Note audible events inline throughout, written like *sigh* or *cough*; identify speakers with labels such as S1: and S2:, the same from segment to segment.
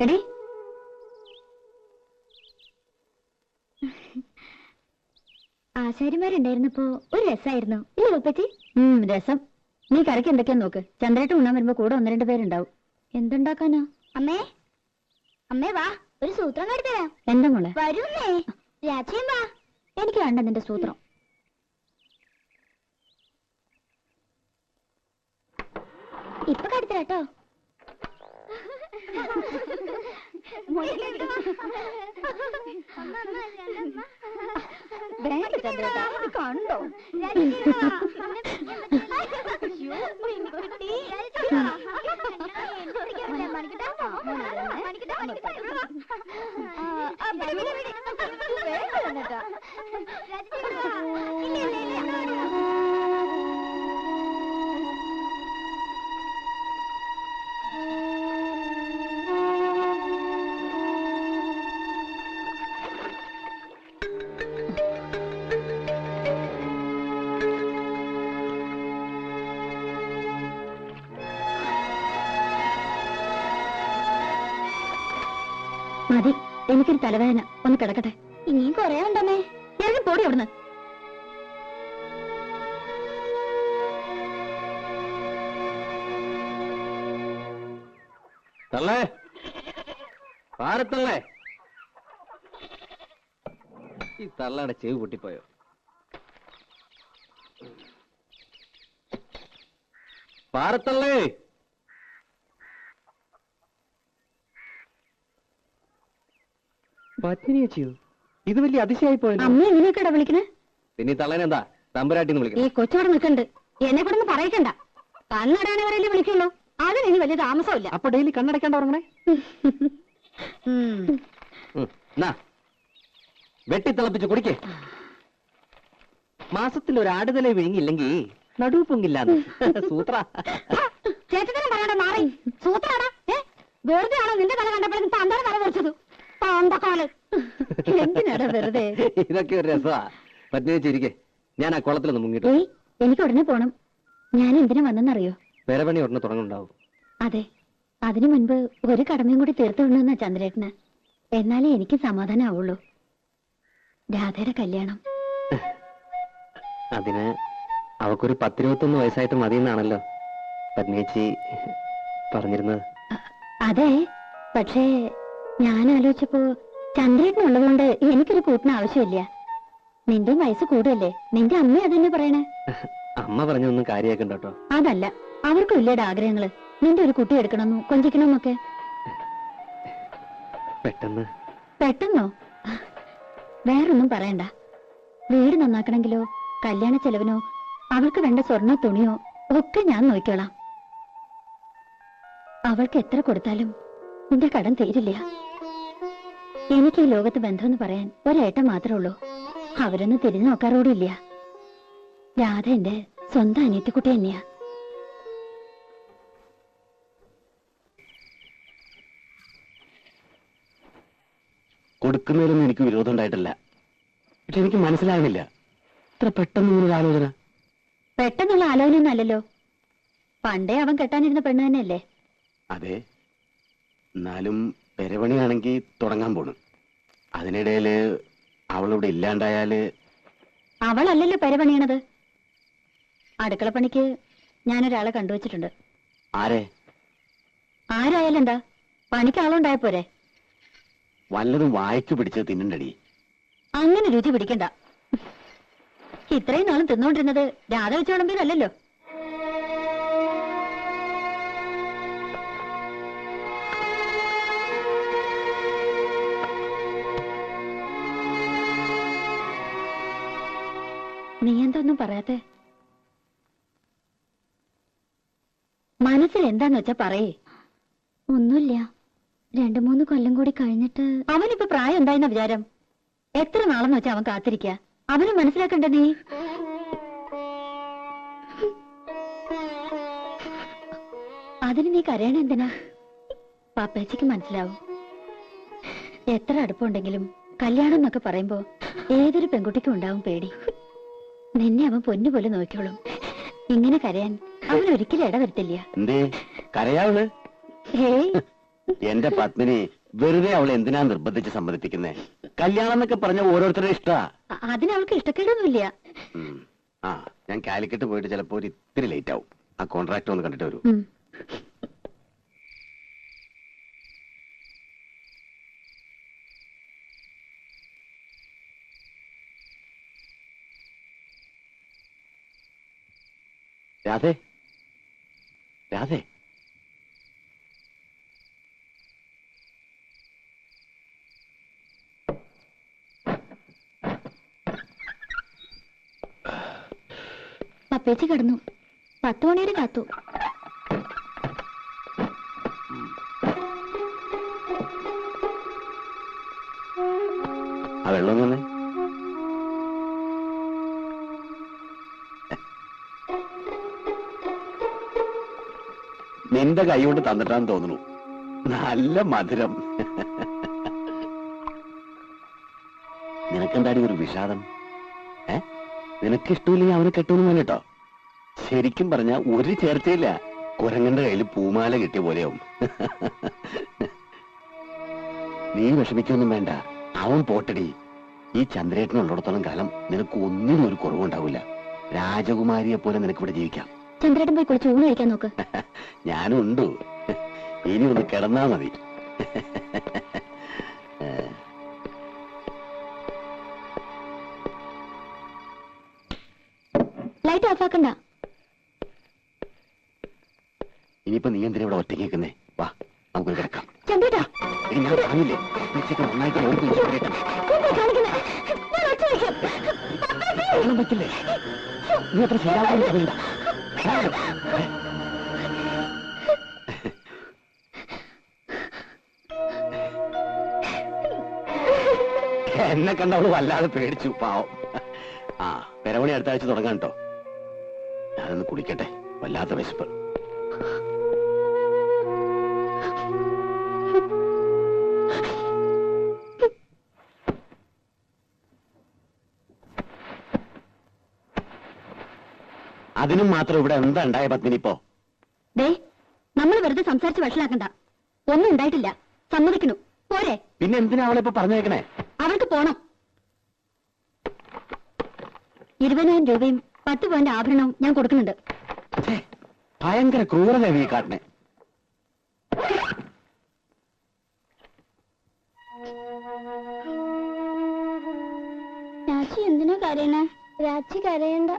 S1: എടി. ആശാരിമാരുണ്ടായിരുന്നപ്പോ ഒരു രസായിരുന്നു. ഇല്ലേ ഉപ്പച്ചി? രസം. നീ കറിക്ക് എന്തൊക്കെയാ നോക്ക്? ചന്ദ്രേട്ട് ഉണ്ണാൻ വരുമ്പോ കൂടെ ഒന്ന് രണ്ട് പേരുണ്ടാവും. എന്തുണ്ടാക്കാനാ? അമ്മേ. അമ്മേ വാ. ഒരു സൂത്രം കാട്ടിത്തരാം എന്താ മോളെ? വരൂന്നേ. രാത്രിയും വാ. എനിക്ക് വേണ്ട നിന്റെ സൂത്രം. ഇപ്പൊ കാട്ടിത്തരാട്ടോ വേണ്ട ചന്ദ്രേട്ടാ ഇത് കണ്ടോ മതി എനിക്കൊരു തലവേദന. ഒന്ന് കിടക്കട്ടെ. ഇനിയും കൊറേ ഉണ്ടമ്മേ ഇറങ്ങി പോടി അവിടുന്ന്.
S2: തള്ളേ. പാരത്തള്ളേ ഈ തള്ളയുടെ ചെവി പൊട്ടിപ്പോയോ? പാരത്തള്ളേ ഇത് വലിയ അതിശയായി പോയല്ലോ.
S1: അമ്മ എങ്ങനെയൊക്കെയാ വിളിക്കണേ?
S2: പിന്നെ തള്ളനെന്താ തമ്പുരാട്ടിന്ന്
S1: ഈ
S2: വിളിക്കണം
S1: നിൽക്കണ്ട്. എന്നെ കൂടെ പറയിക്കണ്ട. കണ്ണടാനവരല്ലേ വിളിക്കുള്ളൂ. അതിന് ഇനി വലിയ താമസമില്ല
S2: അപ്പൊ ഡെയിലി കണ്ണടയ്ക്കാണ്ട് ഉറങ്ങണേ?
S1: ഉം.
S2: ഉം, വെട്ടി തിളപ്പിച്ച് കുടിക്കേ. മാസത്തിൽ ഒരു ആടുതല വിഴുങ്ങില്ലെങ്കിൽ നടുവ് പൊങ്ങില്ല സൂത്ര.
S1: ചേട്ടത്തിനെ പറയണ്ട മാറി. സൂത്രാടാ. വെറുതെ ആണോ നിന്റെ തല കണ്ടപ്പോഴും തല പൊറിച്ചത് എന്തിനാടാ വെറുതെ?
S2: ഇതൊക്കെ ഒരു രസമാ. വെച്ചിരിക്കെ ഞാൻ ആ കുളത്തിലൊന്ന് മുങ്ങിട്ടു
S1: എനിക്ക് ഉടനെ പോണം. ഞാൻ എന്തിനു വന്നെന്നറിയോ?
S2: പേരപണി ഉടനെ തുടങ്ങുന്നുണ്ടാവും.
S1: അതെ. അതിനു മുൻപ് ഒരു കടമയും കൂടി തീർത്തുണ്ടെന്ന ചന്ദ്രേട്ടന്. എന്നാലേ എനിക്ക് സമാധാനം ആവുള്ളൂ രാധയുടെ കല്യാണം.
S2: അതിന് അവക്കൊരു പത്തിരുപത്തൊന്ന് വയസ്സായിട്ട് മതിയെന്നാണല്ലോ പത്നിയേച്ചി പറഞ്ഞിരുന്നത്.
S1: അതെ. പക്ഷേ ഞാൻ ആലോചിച്ചപ്പോ ചന്ദ്രേട്ടനുള്ളതുകൊണ്ട് എനിക്കൊരു കൂട്ടിന് ആവശ്യമില്ല. നിന്റെ വയസ്സ് കൂടുതല്ലേ നിന്റെ അമ്മ അതന്നെ പറയണേ.
S2: അമ്മ പറഞ്ഞൊന്നും കാര്യമാക്കണ്ടോ
S1: അതല്ല അവർക്കും ഇല്ലേടെ ആഗ്രഹങ്ങൾ. നിന്റെ ഒരു കുട്ടി എടുക്കണമെന്നും കൊഞ്ചിക്കണമെന്നൊക്കെ?
S2: പെട്ടെന്ന്.
S1: പെട്ടെന്നോ? വേറൊന്നും പറയണ്ട. വീട് നന്നാക്കണമെങ്കിലോ കല്യാണ ചെലവിനോ അവൾക്ക് വേണ്ട സ്വർണ തുണിയോ ഒക്കെ ഞാൻ നോക്കിക്കോളാം. അവൾക്ക് എത്ര കൊടുത്താലും നിന്റെ കടം തീരില്ല. എനിക്ക് ഈ ലോകത്ത് ബന്ധമെന്ന് പറയാൻ ഒരേട്ട മാത്രമേ ഉള്ളൂ. അവരൊന്നും തിരിഞ്ഞു നോക്കാറോടില്ല. രാധ എന്റെ സ്വന്തം അനിയത്തിക്കുട്ടി തന്നെയാ.
S2: കൊടുക്കുന്നതിലൊന്നും എനിക്ക് വിരോധം ഉണ്ടായിട്ടില്ല. പക്ഷെ എനിക്ക് മനസ്സിലാകുന്നില്ല ഇത്ര പെട്ടെന്ന് ഇങ്ങനെ ഒരു ആലോചന.
S1: പെട്ടെന്നുള്ള ആലോചനയൊന്നും അല്ലല്ലോ. പണ്ടേ അവൻ കെട്ടാനിരുന്ന പെണ്ണ് തന്നെയല്ലേ?
S3: അതെ. എന്നാലും പെരപണിയാണെങ്കിൽ തുടങ്ങാൻ പോണു. അതിനിടയിൽ അവളിവിടെ ഇല്ലാണ്ടായാൽ?
S1: അവളല്ലല്ലോ പെരപണിയണത്. അടുക്കളപ്പണിക്ക് ഞാനൊരാളെ കണ്ടുവച്ചിട്ടുണ്ട്.
S3: ആരെ?
S1: ആരായാലും എന്താ പണിക്ക് ആളുണ്ടായ പോരെ.
S3: വല്ലതും വായിച്ചു പിടിച്ച് തിന്നണ്ടടി.
S1: അങ്ങനെ രുചി പിടിക്കണ്ട. ഇത്രയും നാളും തിന്നോണ്ടിരുന്നത് രാധ വെച്ച് വിളമ്പിയതല്ലല്ലോ. നീ എന്തൊന്നും പറയാത്തെ? മനസ്സിൽ എന്താന്ന് വെച്ചാ പറയേ. ഒന്നുമില്ല. രണ്ടു മൂന്ന് കൊല്ലം കൂടി കഴിഞ്ഞിട്ട് അവനിപ്പോ പ്രായം ഉണ്ടായിരുന്ന വിചാരം? എത്ര നാളെന്ന് വെച്ചാ അവൻ കാത്തിരിക്ക? അവന് മനസ്സിലാക്കണ്ട നീ? അതിന് നീ കരയണ എന്തിനാ? പാപ്പേച്ചിക്ക് മനസ്സിലാവും. എത്ര അടുപ്പമുണ്ടെങ്കിലും കല്യാണം എന്നൊക്കെ പറയുമ്പോ ഏതൊരു പെൺകുട്ടിക്കും ഉണ്ടാവും പേടി. നിന്നെ അവൻ പൊന്നുപോലെ നോക്കിയോളും ഇങ്ങനെ കരയാൻ അവൻ ഒരിക്കലും ഇടവരുത്തില്ല
S3: എന്തേ?
S1: കരയാവൾ
S3: എന്റെ പത്മിനി വെറുതെ അവളെ എന്തിനാ നിർബന്ധിച്ച് സമ്മതിപ്പിക്കുന്നേ? കല്യാണം എന്നൊക്കെ പറഞ്ഞ ഓരോരുത്തരുടെ ഇഷ്ടാ.
S1: അതിന് അവൾക്ക് ഇഷ്ടക്കേടൊന്നുമില്ല.
S3: ആ ഞാൻ കാലിക്കറ്റ് പോയിട്ട് ചിലപ്പോ ഒരു ഇത്തിരി ലേറ്റ് ആവും. ആ കോൺട്രാക്ട് ഒന്ന് കണ്ടിട്ട് വരൂ. രാധേ. രാധേ.
S1: പപ്പേച്ചി കിടന്നു. പത്ത് മണിവരെ കാത്തു.
S3: നിന്റെ കൈ കൊണ്ട് തന്നിട്ടാന്ന് തോന്നുന്നു. നല്ല മധുരം. നിനക്കെന്താടി ഒരു വിഷാദം? ഏ? നിനക്ക് ഇഷ്ടമില്ലെങ്കിൽ അവനെ കെട്ടുമെന്ന് കേട്ടോ. ശരിക്കും പറഞ്ഞ ഒരു ചേർച്ചയില്ല. കുരങ്ങന്റെ കയ്യിൽ പൂമാല കിട്ടിയ പോലെയാവും. നീ വിഷമിക്കൊന്നും വേണ്ട. അവൻ പോട്ടടി. ഈ ചന്ദ്രേട്ടനുള്ളിടത്തോളം കാലം നിനക്ക് ഒന്നിനും ഒരു കുറവുണ്ടാവില്ല. രാജകുമാരിയെ പോലെ നിനക്കിവിടെ ജീവിക്കാം.
S1: ചന്ദ്രേട്ടൻ പോയി കുളിച്ച് ഊണ് കഴിക്കാൻ നോക്ക്. *laughs*
S3: ഞാനും ഉണ്ട് ഇനി ഒന്ന് കിടന്നാ മതി. *laughs*
S1: ലൈറ്റ് ഓഫ് ആക്കണ്ട.
S3: ഇനിയിപ്പോ നീ എന്തിനാ ഇവിടെ ഒറ്റയ്ക്ക് നിൽക്കുന്നേ വാ നമുക്ക് കിടക്കാം.
S1: ചന്ദ്രേട്ടാ.
S3: ഞാൻ പറഞ്ഞില്ലേ നന്നായിട്ട് പറ്റില്ലേ? നീ അത്ര ശരിയാവുന്ന വേണ്ട എന്നെ കണ്ട അവൾ വല്ലാതെ പേടിച്ചു പാവം. ആ പെരമണി അടുത്ത ആഴ്ച തുടങ്ങാൻ കേട്ടോ. ഞാനൊന്ന് കുടിക്കട്ടെ വല്ലാത്ത വിശപ്പ്. അതിനും മാത്രം ഇവിടെ എന്താ ഉണ്ടായ പത്മിനി ഇപ്പോ?
S1: ദേ നമ്മൾ വെറുതെ സംസാരിച്ച് വഷളാക്കണ്ട. ഒന്നും ഉണ്ടായിട്ടില്ല. സമ്മതിക്കണു പോരെ.
S3: പിന്നെ എന്തിനാ അവളെ ഇപ്പൊ പറഞ്ഞേക്കണേ?
S1: അവൾക്ക് പോണം. ഇരുപതിനായിരം രൂപയും പത്ത് പോയിന്റ് ആഭരണവും ഞാൻ കൊടുക്കുന്നുണ്ട്.
S3: ഛേ, ഭയങ്കര ക്രൂരത നീ കാട്ടണേ
S1: രാച്ചി എന്തിനാ കരയണേ? രാച്ചി കരയണ്ട.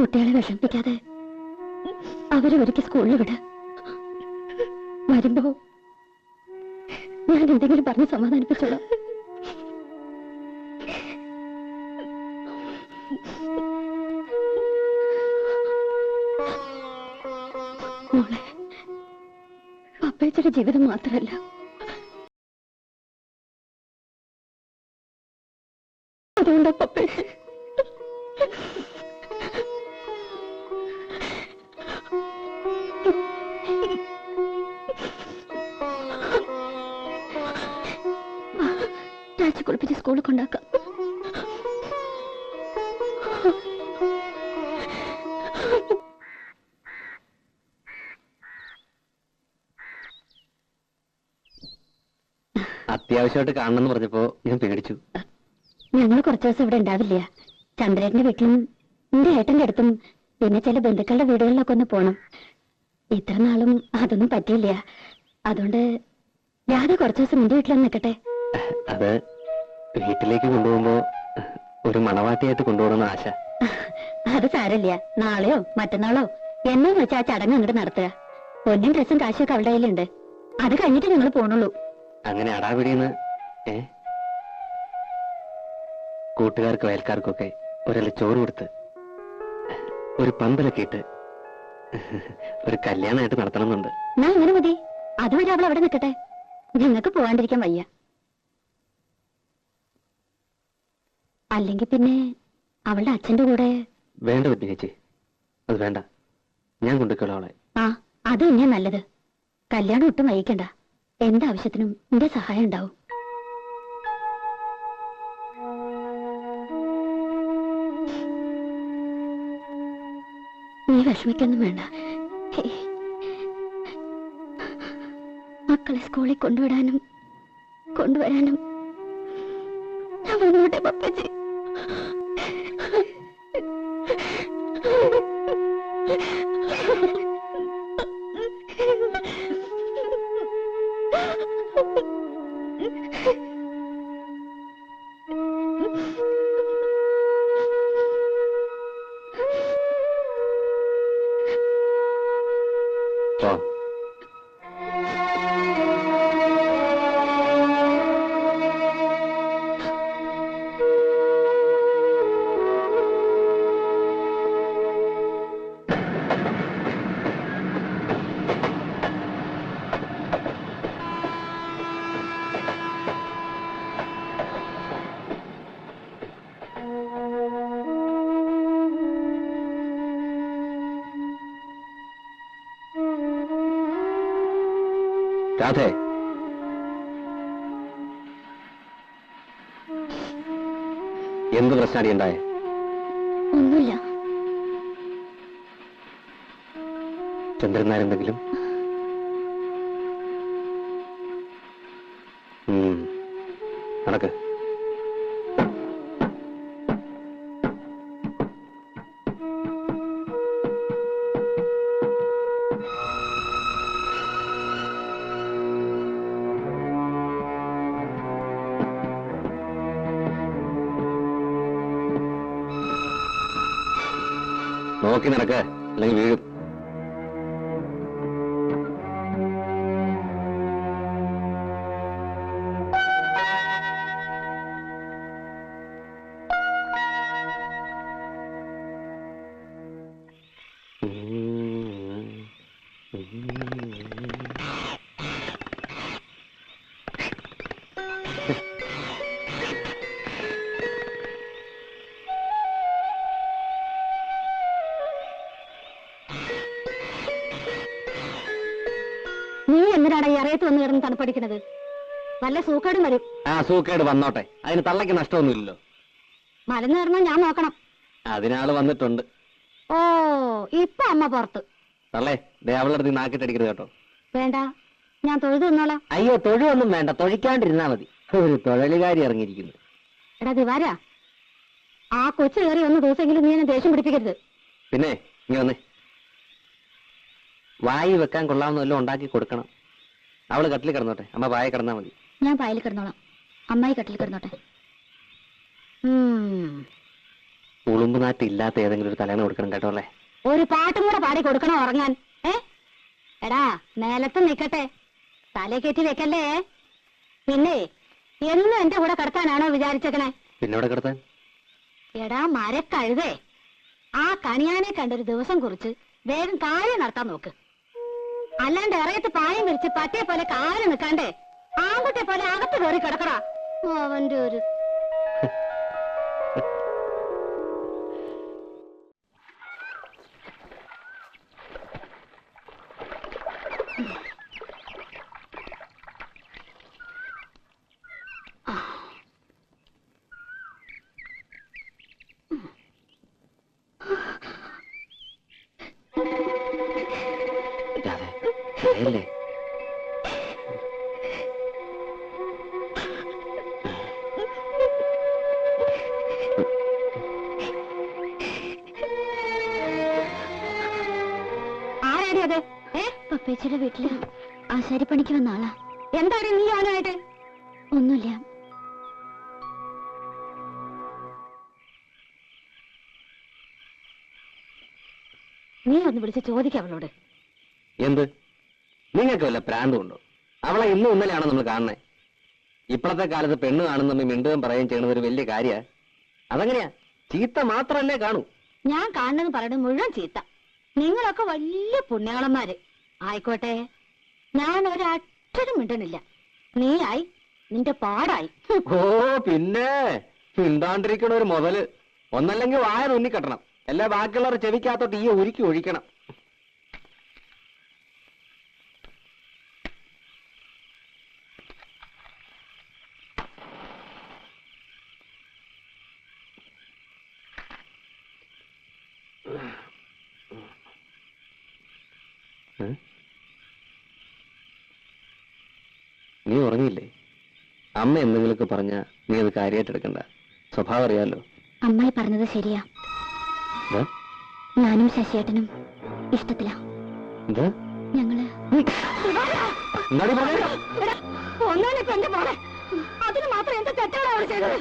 S1: കുട്ടികളെ വിഷമിപ്പിക്കാതെ അവരെ ഒരിക്കൽ സ്കൂളിൽ വിട. വരുമ്പോ ഞാൻ എന്തെങ്കിലും പറഞ്ഞ് സമാധാനിപ്പിച്ചോളാം. പപ്പേച്ചയുടെ ജീവിതം മാത്രമല്ല. അതുകൊണ്ട് രാജി കുളിപ്പിച്ച് സ്കൂളിൽ കൊണ്ടാക്കാം.
S2: അത്യാവശ്യമായിട്ട് കാണണമെന്ന് പറഞ്ഞപ്പോ ഞാൻ പേടിച്ചു.
S1: ഞങ്ങൾ കുറച്ചു ദിവസം ഇവിടെ ഉണ്ടാവില്ല. ചന്ദ്രേട്ടന്റെ വീട്ടിലും എന്റെ ഏട്ടന്റെ അടുത്തും പിന്നെ ചില ബന്ധുക്കളുടെ വീടുകളിലൊക്കെ ഒന്ന് പോണം. ഇത്ര നാളും അതൊന്നും പറ്റിയില്ല. അതുകൊണ്ട് രാധ കുറച്ചു ദിവസം എന്റെ വീട്ടിലൊന്ന് നിൽക്കട്ടെ.
S2: അത് വീട്ടിലേക്ക് കൊണ്ടുപോകുമ്പോ ഒരു മണവാട്ടിയായിട്ട് കൊണ്ടുപോകണമെന്ന് ആശ.
S1: അത് സാരല്ല നാളെയോ മറ്റന്നാളോ? എന്നു വെച്ചാ ആ ചടങ്ങ് അങ്ങോട്ട് നടത്തുക. പൊന്നും ഡ്രസ്സും കാശൊക്കെ അവളുടെ കയ്യിലുണ്ട്. അത് കഴിഞ്ഞിട്ട് ഞങ്ങൾ പോണുള്ളൂ.
S2: അങ്ങനെ അടാപിടിയെന്ന് ഏ? കൂട്ടുകാർക്കും അയൽക്കാർക്കൊക്കെ ഒരല്ല ചോറ് കൊടുത്ത് ഒരു പന്തലൊക്കെ ഇട്ട് ഒരു കല്യാണമായിട്ട് നടത്തണമെന്നുണ്ട്.
S1: ഞാൻ അങ്ങനെ മതി. അതുവരെ അവൾ അവിടെ നിൽക്കട്ടെ. ഞങ്ങൾക്ക് പോവാണ്ടിരിക്കാൻ വയ്യ. അല്ലെങ്കിൽ പിന്നെ അവളുടെ അച്ഛന്റെ കൂടെ
S2: വേണ്ട പറ്റി ചേച്ചി. അത് വേണ്ട. ഞാൻ കൊണ്ടുവയ്ക്കോളാം അവളെ.
S1: ആ അത് തന്നെയാ നല്ലത്. കല്യാണം ഒട്ടും വൈകിക്കണ്ട. എന്താവശ്യത്തിനും നിന്റെ സഹായം ഉണ്ടാവും.
S4: നീ വിഷമിക്കൊന്നും വേണ്ട. മക്കളെ സ്കൂളിൽ കൊണ്ടുവിടാനും കൊണ്ടുവരാനും അവനോട്ടെ പപ്പച്ചി
S2: രാധേ എന്ത് പ്രശ്നമാണ് ഉണ്ടായേ?
S4: ഒന്നുമില്ല.
S2: ചന്ദ്രനാരെന്തെങ്കിലും. നടക്ക്. നോക്കി നടക്ക് അല്ലെങ്കിൽ വീഴും.
S4: നീ എന്തിനാണ് ഈ അറിയത്ത് വന്ന് കിടന്ന് തണുപ്പടിക്കുന്നത്. വല്ല സൂക്കേടും വരും.
S2: ആ സൂക്കേട് വന്നോട്ടെ. അതിന് തള്ളയ്ക്ക് നഷ്ടമൊന്നുമില്ലല്ലോ.
S4: മലന്ന് കിടന്നാൽ ഞാൻ നോക്കണം.
S2: അതിനാൾ വന്നിട്ടുണ്ട്.
S4: ഓ ഇപ്പൊ അമ്മ പുറത്ത്.
S2: തള്ളേ ദേ അവളടുത്ത് നാക്കിട്ടടിക്കരുത് കേട്ടോ.
S4: വേണ്ട ഞാൻ തൊഴുതു വന്നോളാം
S2: അയ്യോ തൊഴുവൊന്നും വേണ്ട. തൊഴിക്കാണ്ടിരുന്നാ മതി. ഒരു തൊഴിലുകാരി ഇറങ്ങിയിരിക്കുന്നു.
S4: എടാ ദിവാരാ ആ കൊച്ചു കയറി ഒന്ന് ദിവസമെങ്കിലും നീ എന്നെ ദേഷ്യം പിടിപ്പിക്കരുത്.
S2: പിന്നെ ഇങ്ങനെ വന്നേ. വായി വെക്കാൻ കൊള്ളാവുന്ന വല്ലതും ഉണ്ടാക്കി കൊടുക്കണം. അവൾ കട്ടിൽ കിടന്നോട്ടെ. അമ്മ പായ കിടന്നാ മതി.
S4: ഞാൻ പായൽ കിടന്നോളാം. അമ്മായി കട്ടിൽ കിടന്നോട്ടെ.
S2: ഉളുമ്പ് നാറ്റ് ഇല്ലാത്ത ഏതെങ്കിലും ഒരു തലേണ കൊടുക്കണം കേട്ടോ അല്ലേ?
S4: ഒരു പാട്ടും കൂടെ പാടി കൊടുക്കണോ ഉറങ്ങാൻ? ഏ? എടാ നേലത്ത് നിക്കട്ടെ തലേ കയറ്റി വെക്കല്ലേ? പിന്നെ എന്നും എന്റെ കൂടെ കിടത്താനാണോ വിചാരിച്ചേക്കണേ?
S2: പിന്നെ കിടത്താൻ?
S4: എടാ മരക്കഴുതേ. ആ കണിയാനെ കണ്ടൊരു ദിവസം കുറിച്ച് വേഗം കാര്യം നടത്താൻ നോക്ക്. അല്ലാണ്ട് ഇറയത്ത് പായം വിരിച്ച് പറ്റേ പോലെ കാൽ നിൽക്കാണ്ടേ ആൺകുട്ടിയെ പോലെ അകത്ത് കയറി കിടക്കടാ. അവന്റെ ഒരു ഏ വീട്ടിൽ ആശാരിപ്പണിക്ക് വന്ന ആളാ. എന്താണ് നീ അവനായിട്ട് ഒന്നുമില്ല. നീ ഒന്ന് വിളിച്ച് ചോദിക്കാം അവളോട്
S2: എന്ത്? നിങ്ങൾക്ക് വല്ല പ്രാന്തമുണ്ടോ അവളെ ഇന്നും ഇന്നലെയാണോ നമ്മൾ കാണുന്നത് ഇപ്പോഴത്തെ കാലത്ത് പെണ്ണ് കാണുന്ന മിണ്ടുകയും പറയുകയും ചെയ്യണത് ഒരു വലിയ കാര്യ. അതെങ്ങനെയാ? ചീത്ത മാത്രല്ലേ കാണൂ.
S4: ഞാൻ കാണുന്നത് പറയുന്നത് മുഴുവൻ ചീത്ത. നിങ്ങളൊക്കെ വലിയ പുണ്യാളന്മാര്. ആയിക്കോട്ടെ. ഞാൻ ഒരക്ഷരം മിണ്ടണില്ല. നീയായി നിന്റെ പാടായി.
S2: ഓ പിന്നെ. മിണ്ടാണ്ടിരിക്കണ ഒരു മുതൽ. ഒന്നല്ലെങ്കിൽ വായ തുന്നിക്കെട്ടണം അല്ല ബാക്കിയുള്ളവർ ചെവിക്കകത്തോട്ട് ഈ ഉരുക്കി ഒഴിക്കണം ഏ? നീ ഉറങ്ങിയില്ലേ? അമ്മ എന്തെങ്കിലുമൊക്കെ പറഞ്ഞ നീ അത് കാര്യമായിട്ട് എടുക്കണ്ട. സ്വഭാവം അറിയാലോ.
S1: അമ്മായി പറഞ്ഞത് ശരിയാ. ഞാനും ശശിയേട്ടനും ഇഷ്ടത്തിലാ.
S2: ഞങ്ങൾ?
S1: ഒന്നാനെ എന്റെ മോളെ അതിന് മാത്രം എന്താ തെറ്റാണ് അവൾ ചെയ്തത്.